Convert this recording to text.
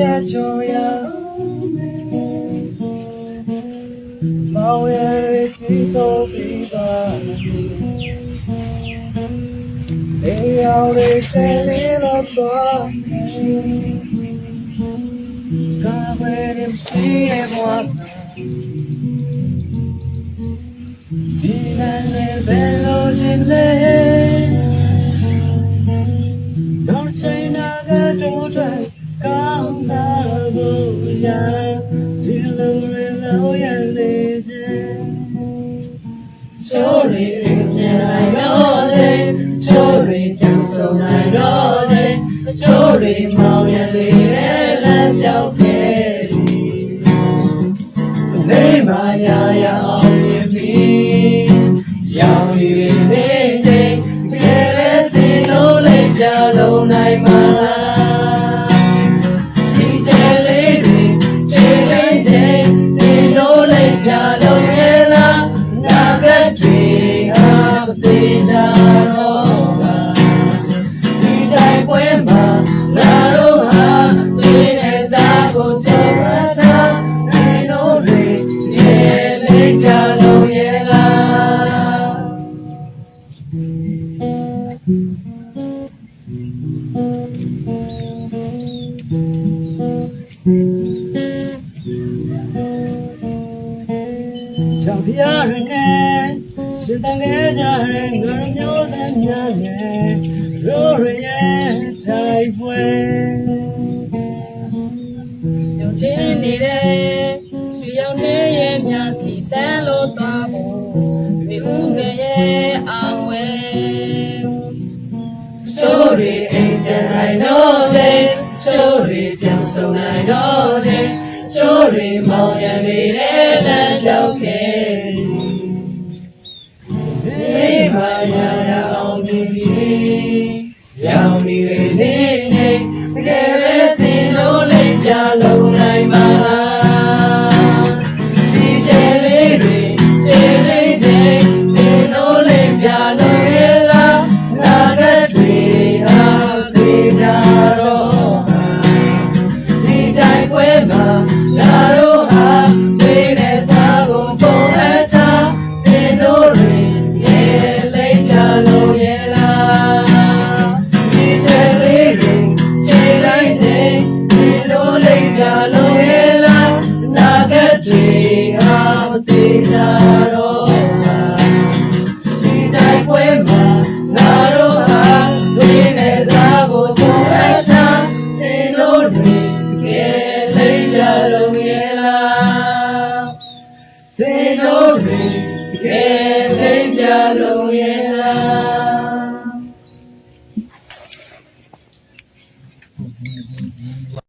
ကြော်ရမောင်ရဲ့ဒီတော့ပြီးပါအေးရောက်တဲ့ကလေးတော့တော့ကာဝယ်ရစီရဲ့ဘဝဒီလမ်းနဲ့ဘယ်လို ချင်လဲ Don't say naga to try Come sabu ya Zilu rilo ya leje Chori rin lai ro de Chori jang so lai ro de Chori mau ya le le lan piao ke Nei ma ya ya ao yin bi Yao ni rin ne jing ဖျားရငယ်ရှင်တန်ငယ်ကြတဲ့ငါမျိုးစံများနဲ့ရိုးရရဲ့ထိုင်ပွဲညလင်းနေတဲ့ရွှေရောင်နေရဲ့မြစီတန်းလို့သွားဖို့မိဦးငယ်ရဲ့အောင်ဝဲချိုးရီအိမ်တရိုင်တော့တဲ့ချိုးရီပြန်ဆုံးနိုင်တော့တဲ့ချိုးရီမောင်ရနေတဲ့လမ်းကြော ရောင်နေရနေနေတကယ်